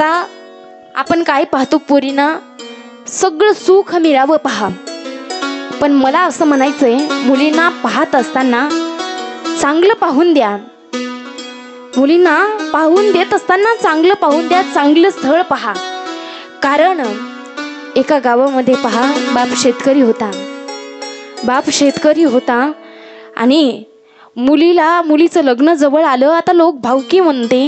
आता आपण काय पाहतो पोरीना? सगळं सुख मिळावं पहा. पण मला असं म्हणायचं आहे मुलींना पाहत असताना चांगलं पाहून द्या. मुलींना पाहून देत असताना चांगलं पाहून द्या चांगलं स्थळ पहा. कारण एका गावामध्ये पहा बाप शेतकरी होता. बाप शेतकरी होता आणि मुलीला मुलीचं लग्न जवळ आलं आता लोक भावकी म्हणते.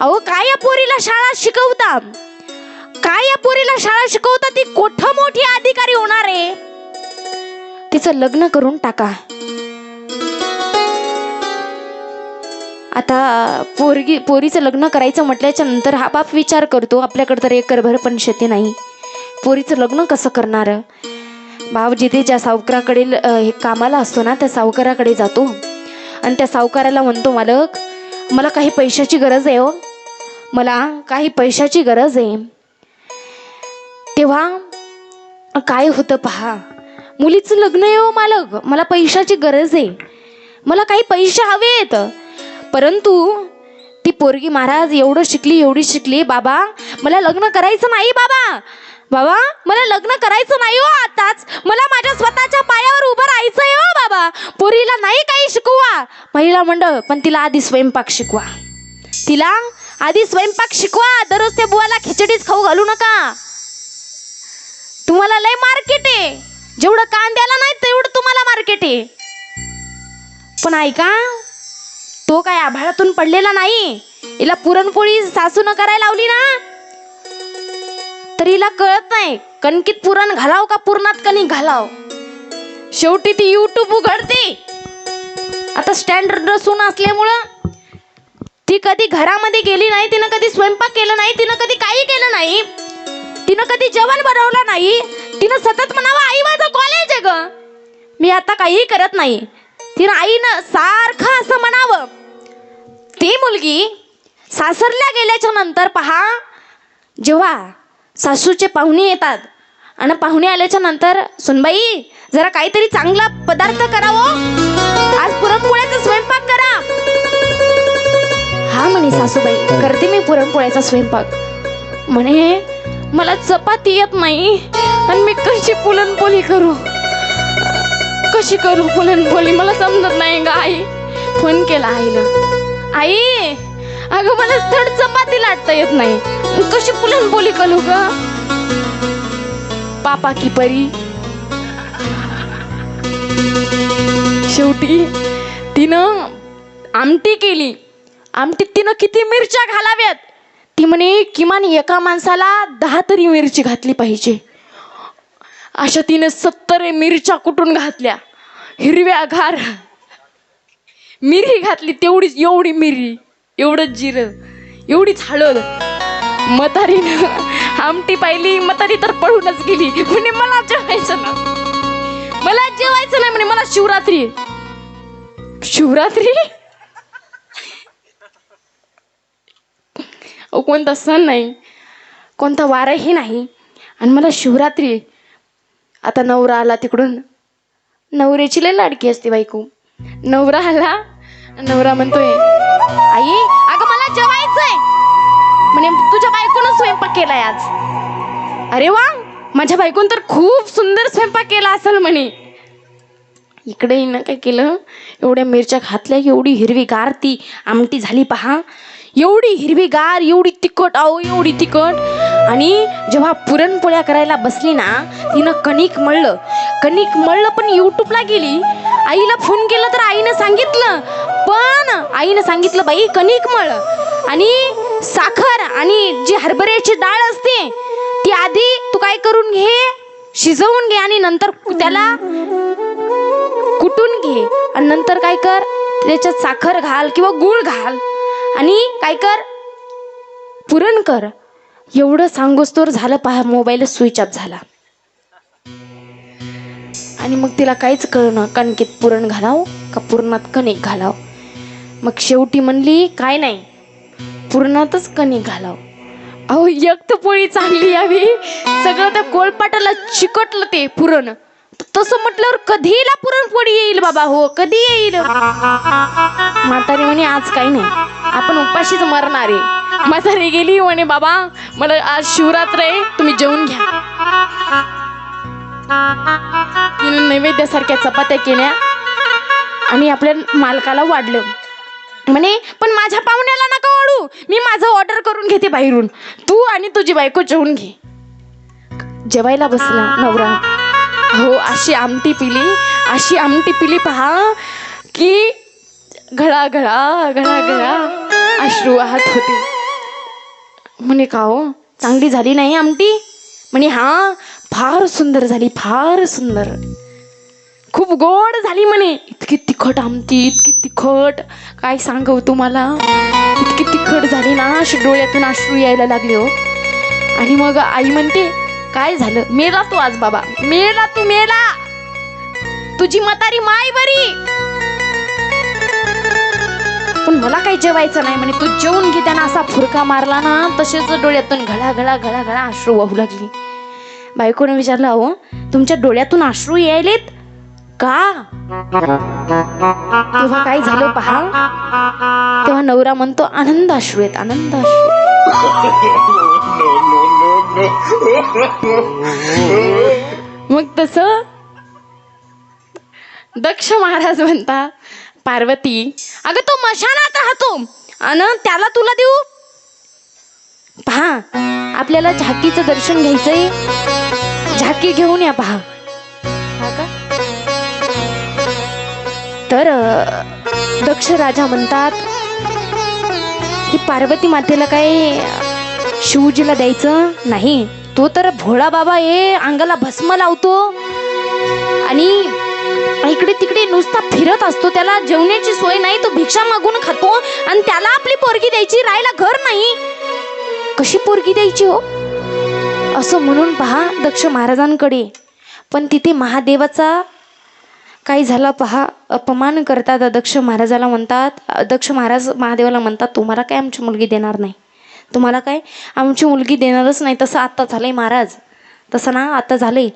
अहो काय या पोरीला शाळा शिकवता? काय या पोरीला शाळा शिकवता? ती कोठ मोठी अधिकारी होणार आहे? तिचं लग्न करून टाका. आता पोरगी पोरीचं लग्न करायचं म्हटल्याच्या नंतर हा बाप विचार करतो आपल्याकडे तर एकरभर पण शेती नाही. पोरीचं लग्न कसं करणार? बाप जिथे ज्या सावकाराकडे हे कामाला असतो ना त्या सावकाराकडे जातो. आणि त्या सावकाराला म्हणतो मालक मला काही पैशाची गरज आहे हो. मला काही पैशाची गरज आहे. तेव्हा काय होतं पहा. मुलीचं लग्न आहे हो मालक. मला पैशाची गरज आहे. मला काही पैसे हवेत. परंतु ती पोरगी महाराज एवढं शिकली एवढी शिकली बाबा मला लग्न करायचं नाही बाबा. बाबा मला लग्न करायचं नाही हो आताच. मला माझ्या स्वतःच्या पायावर उभं राहायचंय हो बाबा. पुरीला नाही काही शिकवा. महिला मंडळ पण तिला आधी स्वयंपाक शिकवा. तिला आधी स्वयंपाक शिकवा. दररोज त्या बुवाला खिचडीच खाऊ घालू नका. तुम्हाला लय मार्केट आहे. जेवढं कांद्याला नाही तेवढं तुम्हाला मार्केट आहे. पण ऐका तो काय आभाळातून पडलेला नाही? हिला पुरणपोळी सासून करायला लावली ना? तर हिला कळत नाही कणकीत पुरण घालाव का पुरणात कणी घालाव? शेवटी ती युट्यूब उघडते. आता स्टँडर्ड सून असल्यामुळं ती कधी घरामध्ये गेली नाही तिनं कधी स्वयंपाक केलं नाही तिनं कधी काही केलं नाही तिनं कधी जेवण बनवलं नाही तिनं सतत म्हणावं आई माझं कॉलेज आहे ग. मी आता काहीही करत नाही. तिनं आईनं सारखं असं म्हणावं ती मुलगी सासरल्या गेल्याच्यानंतर पहा जेव्हा सासूचे पाहुणे येतात. आणि पाहुणे आल्याच्यानंतर सुनबाई जरा काहीतरी चांगला पदार्थ करावं हो. आज पुरणपोळ्याचा स्वयंपाक करा. हा म्हणे सासूबाई करते मी पुरणपोळ्याचा स्वयंपाक. म्हणे मला चपाती येत नाही आणि मी कशी पुरणपोळी करू? कशी करू पुरणपोळी? मला समजत नाही ग आई. फोन केला आईला. आई अगं मला थड चपाती लाटता येत नाही. कशी कशी बोली कलू ग? पापा की परी. शेवटी तिनं आमटी केली. आमटीत तिनं किती मिरच्या घालाव्यात? ती म्हणे किमान एका माणसाला दहा तरी मिरची घातली पाहिजे. अशा तिने सत्तर मिरच्या कुटून घातल्या? हिरव्या घार मिरी घातली तेवढीच एवढी मिरी एवढंच जिरं एवढीच हळद. म्हातारीनं आमटी पाहिली म्हातारी तर पळूनच गेली. म्हणे मला जेवायचं ना. मला जेवायचं नाही म्हणे मला शिवरात्री. शिवरात्री? अहो, कोणता सण नाही कोणता वारही नाही. आणि मला शिवरात्री. आता नवरा आला तिकडून. नवऱ्याची लय लाडकी असते बायको. नवरा आला नवरा म्हणतोय आई अगं मला जेवायचंय. म्हणे तुझ्या बायकोनं स्वयंपाक केलाय आज? अरे वा माझ्या बायकोन तर खूप सुंदर स्वयंपाक केला असेल म्हणे. इकडे हिनं काय केलं? एवढ्या मिरच्या घातल्या एवढी हिरवीगार ती आमटी झाली पहा. एवढी हिरवीगार एवढी तिखट अहो एवढी तिखट. आणि जेव्हा पुरणपोळ्या करायला बसली ना तिनं कणिक मळलं. कणिक मळलं पण यूट्यूबला गेली. आईला फोन केला तर आईनं सांगितलं. पण आईनं सांगितलं बाई कणिक मळ. आणि साखर आणि जी हरभऱ्याची डाळ असते ती आधी तू काय करून घे शिजवून घे आणि नंतर त्याला कुटून घे. आणि नंतर काय कर त्याच्यात साखर घाल किंवा गूळ घाल आणि काय कर पुरण कर. एवढं सांगोस तर झालं पहा मोबाईल स्विच ऑफ झाला. आणि मग तिला काहीच कळणं कणकेत पुरण घालाव का पुरणात कणिक घालाव? मग शेवटी म्हणली काय नाही पुरणातच कणिक घालाव. अहो एक तर पोळी चांगली यावी. सगळं त्या कोळपाटाला चिकटलं ते पुरण. तसं म्हटल्यावर कधीला पुरणपोळी येईल बाबा? हो कधी येईल? म्हातारी म्हणे आज काही नाही. आपण उपाशीच मरणार आहे. म्हातारी गेली म्हणे बाबा मला आज शिवरात्र आहे. तुम्ही जेवून घ्या. नैवेद्यासारख्या चपात्या केल्या आणि आपल्या मालकाला वाढलं. म्हणे पण माझ्या पाहुण्याला नका वाढू मी माझं ऑर्डर करून घेते बाहेरून. तू आणि तुझी बायको जेवून घे. जेवायला बसला नवरा. हो अशी आमटी पिली अशी आमटी पिली पहा की घळा घळा घळा घळा. अश्रू वाहत होते. म्हणे का हो? चांगली झाली नाही आमटी? म्हणे हा फार सुंदर झाली फार सुंदर. खूप गोड झाली म्हणे. इतकी तिखट आमटी इतकी तिखट. काय सांगव तुम्हाला? इतकी तिखट झाली ना अशी डोळ्यातून अश्रू यायला लागले हो. आणि मग आई म्हणते काय झालं? मेला तू आज बाबा. मेला तू मेला. तुझी मतारी माय बरी. पण मला काही जेवायचं नाही म्हणे. तू जेवून घे. त्यानं असा फुरका मारला ना तसेच डोळ्यातून घळा घळा घळा घळा अश्रू वाहू लागली. बायकोने विचारलं अहो तुमच्या डोळ्यातून अश्रू यायलेत? का? तेव्हा काय झालं पहा? तेव्हा नवरा म्हणतो आनंद अश्रू आहेत आनंद अश्रू मग तस दक्ष महाराज म्हणता पार्वती अगं तो मशानात राहतो आणि त्याला तुला देऊ? पहा आपल्याला झाकीचं दर्शन घ्यायचंय. झाकी घेऊन या पहा. तर दक्ष राजा म्हणतात की पार्वती मातेला काय शिवजीला द्यायचं नाही. तो तर भोळा बाबा हे अंगाला भस्म लावतो आणि इकडे तिकडे नुसता फिरत असतो. त्याला जेवण्याची सोय नाही तो भिक्षा मागून खातो आणि त्याला आपली पोरगी द्यायची राहायला घर नाही. कशी पोरगी द्यायची हो? असं म्हणून पहा दक्ष महाराजांकडे. पण तिथे महादेवाचा काही झाला पहा अपमान करतात दक्ष महाराजाला म्हणतात दक्ष महाराज महादेवाला म्हणतात तुम्हाला काय आमची मुलगी देणार नाही? तुम्हाला काय? आमची मुलगी देणारच नाही. तसं आत्ता झालंय महाराज. तसं ना आता झालंय.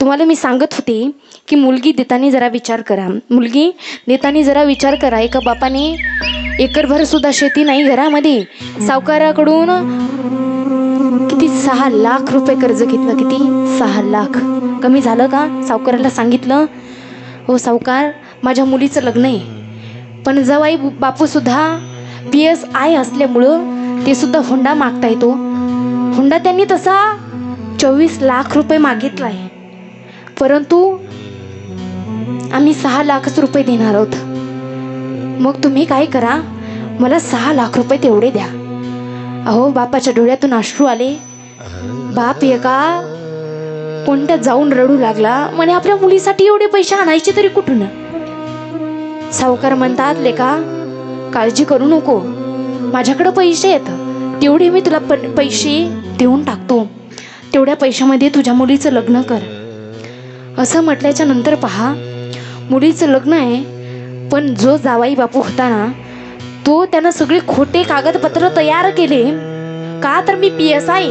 तुम्हाला मी सांगत होते की मुलगी देताना जरा विचार करा. मुलगी देताना जरा विचार करा. एका बापाने एकरभर सुद्धा शेती नाही घरामध्ये. सावकाराकडून किती सहा लाख रुपये कर्ज घेतलं किती? सहा लाख. कमी झालं का? सावकाराला सांगितलं हो सावकार माझ्या मुलीचं लग्न आहे. पण जवाई बापूसुद्धा पी एस आय असल्यामुळं ते सुद्धा हुंडा मागता येतो हुंडा त्यांनी तसा चोवीस लाख रुपये मागितला आहे परंतु आम्ही सहा लाखच रुपये देणार आहोत. मग तुम्ही काय करा? मला सहा लाख रुपये तेवढे द्या. अहो बापाच्या डोळ्यातून अश्रू आले. बाप एका कोणत्या जाऊन रडू लागला. म्हणे आपल्या मुलीसाठी एवढे पैसे आणायचे तरी कुठून? सावकार म्हणतात लेका काळजी करू नको. माझ्याकडे पैसे आहेत. तेवढे मी तुला प- पैसे देऊन टाकतो. तेवढ्या पैशामध्ये तुझ्या मुलीचं लग्न कर. असं म्हटल्याच्या नंतर पहा मुलीचं लग्न आहे पण जो जावाई बापू होता ना तो त्यानं सगळे खोटे कागदपत्र तयार केले. का तर मी पी एस आय?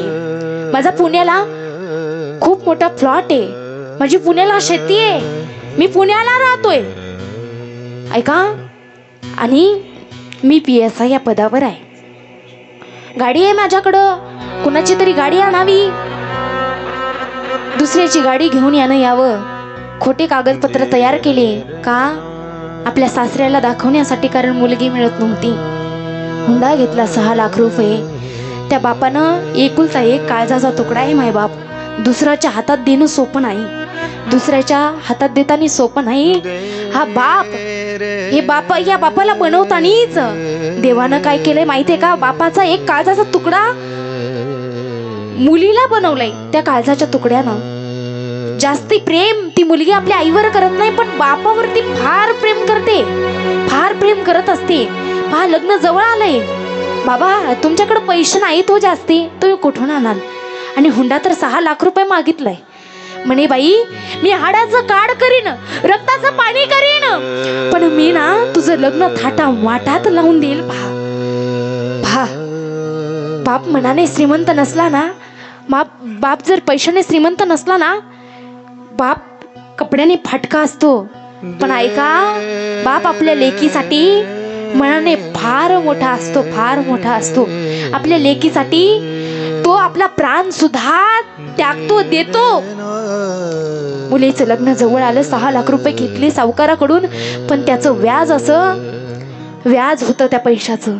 माझा पुण्याला खूप मोठा प्लॉट आहे. माझी पुण्याला शेती आहे. मी पुण्याला राहतोय. ऐका. आणि मी पी एस आय या पदावर आहे. गाडी आहे माझ्याकडं. कुणाची तरी गाडी आणावी. दुसऱ्याची गाडी घेऊन यानं यावं. खोटे कागदपत्र तयार केले. का? आपल्या सासऱ्याला दाखवण्यासाठी कारण मुलगी मिळत नव्हती. हुंडा घेतला सहा लाख रुपये. त्या बापानं एकुलता एक काळजाचा तुकडा आहे माय बाप. दुसऱ्याच्या हातात देणं सोपं नाही. दुसऱ्याच्या हातात देताना सोपं नाही. हा बाप. हे बाप या बापाला बनवतानीच. देवानं काय केलंय माहितीये का? बापाचा एक काळजाचा तुकडा मुलीला बनवलाय. त्या काळजाच्या तुकड्यानं. जास्ती प्रेम ती मुलगी आपल्या आईवर करत नाही पण बापावरती फार प्रेम करते. फार प्रेम करत असते. पहा लग्न जवळ आलंय. बाबा तुमच्याकडे पैसे नाहीत हो जास्ती. तुम्ही कुठून आणाल? आणि हुंडा तर सहा लाख रुपये मागितलाय. म्हणे बाई मी हाडाचं काढ करीन रक्ताचं पाणी करीन. पण मी ना तुझं लग्न थाटा वाटात लावून देईल पहा पहा बाप मनाने श्रीमंत नसला ना बाप बाप जर पैशाने श्रीमंत नसला ना बाप कपड्याने फाटका असतो. पण ऐका बाप आपल्या लेकीसाठी मनाने फार मोठा असतो फार मोठा असतो. आपल्या लेकीसाठी तो आपला प्राण सुद्धा त्यागतो देतो. मुलीचं लग्न जवळ आलं सहा लाख रुपये घेतले सावकाराकडून पण त्याचं व्याज असं व्याज होतं त्या पैशाचं.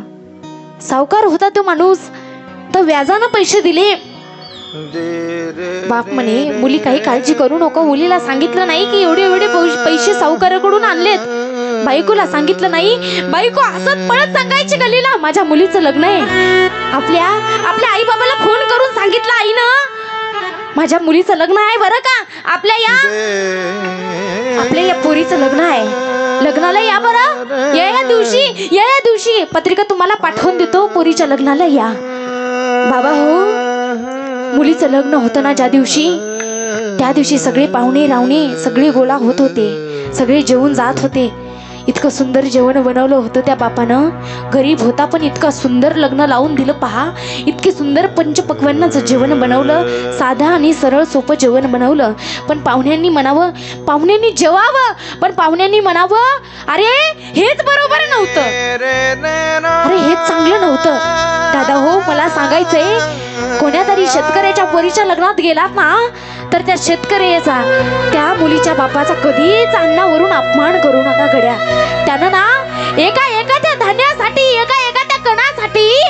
सावकार होता तो माणूस तर व्याजानं पैसे दिले. बाप म्हणे मुली काही काळजी करू नको. मुलीला सांगितलं नाही की एवढे एवढे पैसे सावकाराकडून आणलेत. बायकोला सांगितलं नाही. बायको असत पळत सांगायची गलीला माझ्या मुलीचं लग्न आहे. आपल्या आपल्या आई बाबाला फोन करून सांगितलं आईनं. माझ्या मुलीचं लग्न आहे बरं का? आपल्या या आपल्या या पोरीचं लग्न आहे. लग्नाला या बरं. या या दिवशी या या दिवशी. पत्रिका तुम्हाला पाठवून देतो पोरीच्या लग्नाला या. बाबा हो मुलीचं लग्न होतं ना ज्या दिवशी? त्या दिवशी सगळे पाहुणे रावणे सगळे गोळा होत होते. सगळे जेवून जात होते. इतकं सुंदर जेवण बनवलं होतं त्या बापानं. गरीब होता पण इतकं सुंदर लग्न लावून दिलं. पहा इतके सुंदर पंचपक्वांनाचं जेवण बनवलं. साधं आणि सरळ सोपं जेवण बनवलं. पण पाहुण्यांनी म्हणावं पाहुण्यांनी जेवावं. पण पाहुण्यांनी म्हणावं अरे हेच बरोबर नव्हतं. अरे हेच चांगलं नव्हतं. दादा हो मला सांगायचंय कोण्या तरी शेतकऱ्याच्या परीच्या लग्नात गेलात ना तर त्या शेतकऱ्याचा त्या मुलीच्या बापाचा कधीच अन्नावरून अपमान करू नका गड्या. त्यानं ना एका एका त्या धान्यासाठी एका एका त्या कणासाठी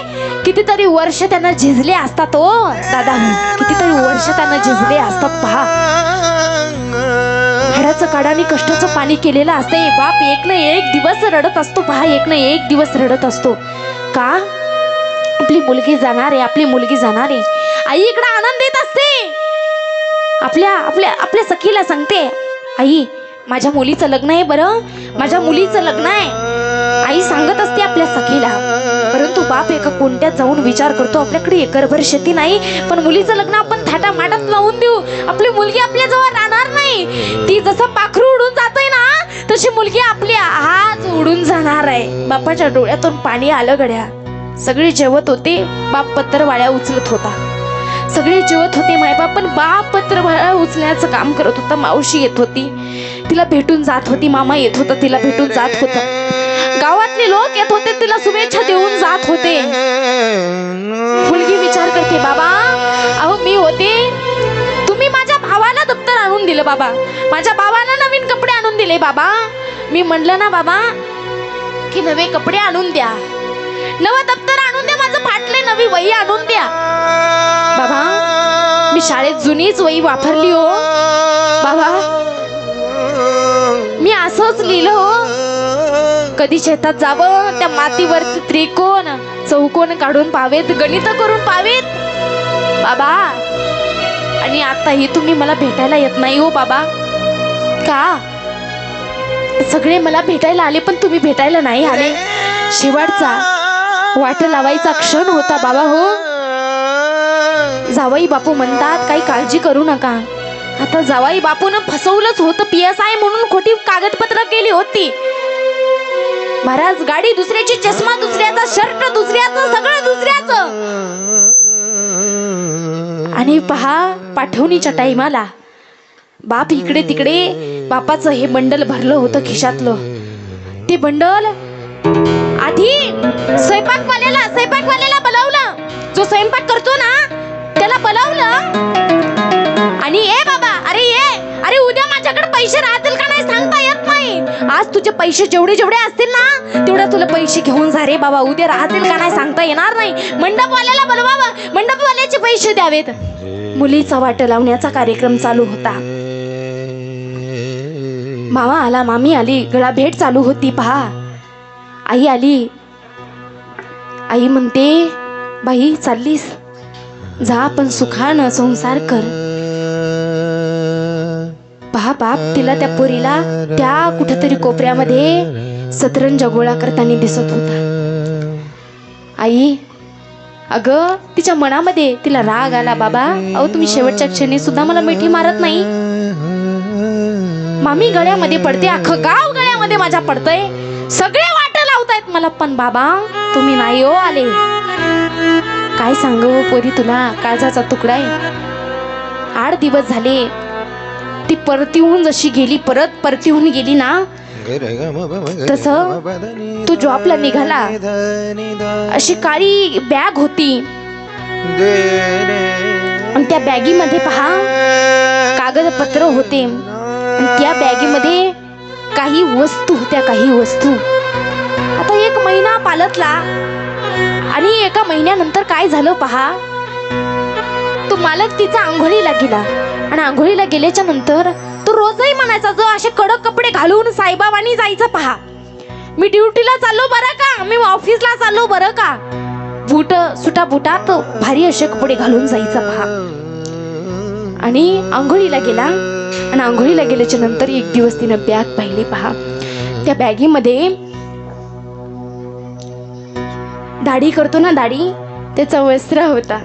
कितीतरी वर्ष त्यांना झिजले असतात ओ दादा. कितीतरी वर्ष त्यांना झिजले असतात पहा. घराचं काढाने कष्टाचं पाणी केलेलं असते. बाप एक ना एक दिवस रडत असतो पहा एक ना एक दिवस रडत असतो. का? आपली मुलगी जाणार आहे आपली मुलगी जाणार आहे. आई इकडे येत असते. आपल्या आपल्या आपल्या सखीला सांगते. आई माझ्या मुलीचं लग्न आहे बरं. माझ्या मुलीचं लग्न आहे. आई सांगत असते आपल्या सखीला. परंतु बाप एका कोणत्यात जाऊन विचार करतो आपल्याकडे एकरभर शेती नाही पण मुलीचं लग्न आपण थाटा माटात लावून देऊ. आपली मुलगी आपल्या जवळ राहणार नाही. ती जसं पाखरू उडून जाते ना तशी मुलगी आपली आज उडून जाणार आहे. बापाच्या डोळ्यातून पाणी आलं गड्या. सगळे जेवत होते. बाप पत्रवाळ्या उचलत होता. सगळे जेवत होते. मायबाप पण बाप पत्र उचलण्याचं काम करत होता. मावशी येत होती. तिला भेटून जात होती. मामा येत होता. तिला भेटून जात होता. गावातले लोक येत होते. तिला शुभेच्छा देऊन जात होते. मुलगी विचार करते बाबा अहो मी होते. तुम्ही माझ्या भावाला दप्तर आणून दिलं बाबा. माझ्या भावाला नवीन कपडे आणून दिले बाबा. मी म्हणलं ना बाबा की नवे कपडे आणून द्या. नवं दप्तर आणून द्या. माझं फाटले नवी वही आणून द्या. शाळेत जुनीच वही वापरली हो. बाबा मी असंच लिहिलं हो. कधी शेतात जावं त्या मातीवरती त्रिकोण चौकोन काढून पावेत गणित करून पावेत. बाबा आणि आताही तुम्ही मला भेटायला येत नाही हो बाबा. का? सगळे मला भेटायला आले पण तुम्ही भेटायला नाही आले. शेवटचा वाट लावायचा क्षण होता बाबा हो. जावाई बापू म्हणतात काही काळजी करू नका. आता जावाई बापून फसवलंच होतं पी एस आय म्हणून खोटी कागदपत्र केली होती. महाराज गाडी दुसऱ्याची चष्मा दुसऱ्याचा शर्ट दुसऱ्याचं सगळं दुसऱ्याचं. आणि पहा पाठवणीच्या टाइमाला बाप इकडे तिकडे बापाचं हे बंडल भरलं होतं खिशातलं. ते बंडल आधी स्वयंपाकवाल्याला स्वयंपाकवाल्याला बोलावलं. जो स्वयंपाक करतो ना मला बोलावलं? आणि ए बाबा अरे ये. अरे उद्या माझ्याकडे पैसे राहतील का नाही सांगता येत नाही. आज तुझे पैसे जेवढे जेवढे असतील ना तेवढे तुला पैसे घेऊन जा रे बाबा. उद्या राहतील का नाही सांगता येणार नाही. मंडपवाल्याला बोलवा मंडपवाल्याचे पैसे द्यावेत. मुलीचा वाट लावण्याचा कार्यक्रम चालू होता. मामा आला मामी आली गळा भेट चालू होती पहा. आई आली. आई म्हणते बाई चाललीस? जा पण सुखानं संसार कर. पहा बाप तिला त्या पोरीला त्या कुठेतरी कोपऱ्यामध्ये सतरंजा गोळा करताना दिसत होता. आई अगं तिच्या मनामध्ये तिला राग आला बाबा. अहो तुम्ही शेवटच्या क्षणी सुद्धा मला मिठी मारत नाही. मामी गळ्यामध्ये पडते अख्खं गाव गळ्यामध्ये माझ्या पडतंय. सगळे वाट लावतायत मला पण बाबा. तुम्ही नाही हो आले. काय सांगू पोरी तुला? काळजाचा तुकडा आहे. आठ दिवस झाले. ती परतीहून जशी गेली परत परतीहून गेली ना? तसं तो जॉबला निघाला. अशी काळी बॅग होती. आणि त्या बॅगीमध्ये पहा कागदपत्र होते. त्या बॅगीमध्ये काही वस्तू होत्या काही वस्तू. आता एक महिना पालतला आणि एका महिन्यानंतर काय झालं पहा? तो मालक तिचा आंघोळीला गेला. आणि आंघोळीला गेल्याच्यानंतर तो रोजही म्हणायचा जो असे कडक कपडे घालून साईबाबांनी जायचं पहा. मी ड्युटीला चाललो बरं का? मी ऑफिसला चाललो बरं का? बूट सुटा बुटात भारी असे कपडे घालून जायचं पहा. आणि आंघोळीला गेला. आणि आंघोळीला गेल्याच्यानंतर एक दिवस तिनं बॅग पाहिली पहा. त्या बॅगीमध्ये दाढी करतो ना दाढी त्याचा वस्त्र होता.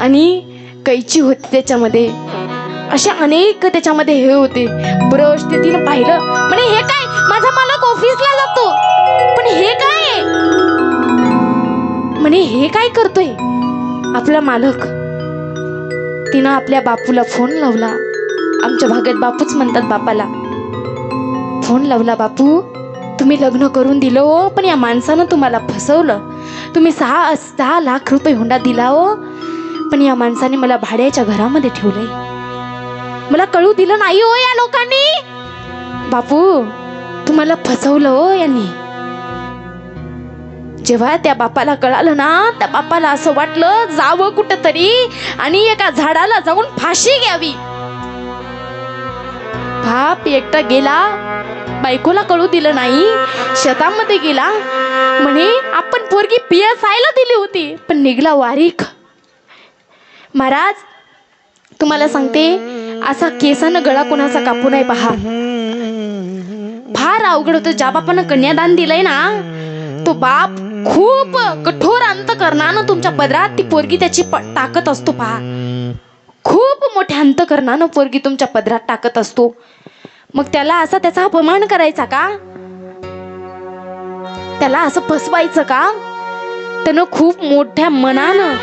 आणि कैची होती त्याच्यामध्ये. अशा अनेक त्याच्यामध्ये हे होते. ब्रश ते तिनं पाहिलं. म्हणे हे काय? माझा मालक ऑफिसला जातो. पण हे काय? म्हणे हे काय करतोय? आपला मालक. तिनं आपल्या बापूला फोन लावला. आमच्या भागात बापूच म्हणतात बापाला. फोन लावला बापू. तुम्ही लग्न करून दिलं हो पण या माणसानं तुम्हाला फसवलं. तुम्ही सहा सहा लाख रुपये हुंडा दिला हो पण या माणसाने मला भाड्याच्या घरामध्ये ठेवलंय. मला कळू दिलं नाही हो या लोकांनी. बापू तुम्हाला फसवलं हो यांनी. जेव्हा त्या बापाला कळालं ना त्या बापाला असं वाटलं जावं कुठं तरी आणि एका झाडाला जाऊन फाशी घ्यावी. बाप एकटा गेला बायकोला कळू दिलं नाही. शेतामध्ये गेला. म्हणे आपण पोरगी पियस आयला दिली होती पण निघला वारीक महाराज तुम्हाला सांगते असा केसानं गळा कोणाचा कापू नाही पहा. फार अवघड होतं. ज्या बापानं कन्यादान दिलंय ना तो बाप खूप कठोर अंत करणानं तुमच्या पदरात ती पोरगी त्याची टाकत असतो पहा. खूप मोठ्या अंतकरणानं पोरगी तुमच्या पदरात टाकत असतो. मग त्याला असा त्याचा अपमान करायचा का? त्याला असं फसवायचं का? त्यानं खूप मोठ्या मनानं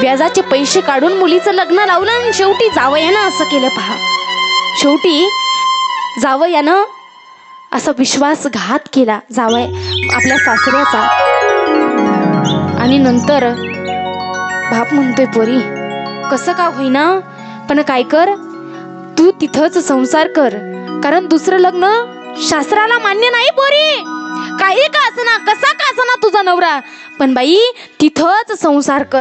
व्याजाचे पैसे काढून मुलीचं लग्न लावलं आणि शेवटी जावयानं असं केलं पहा. शेवटी जावयानं असा विश्वासघात केला जावय आपल्या सासऱ्याचा. आणि नंतर बाप म्हणतोय पोरी कसं का होईना? पण काय कर? तू तिथंच संसार कर. कारण दुसरं लग्न शास्त्राला मान्य नाही पोरी. काही का असना कसा का असना तुझा नवरा? पण बाई तिथंच संसार कर.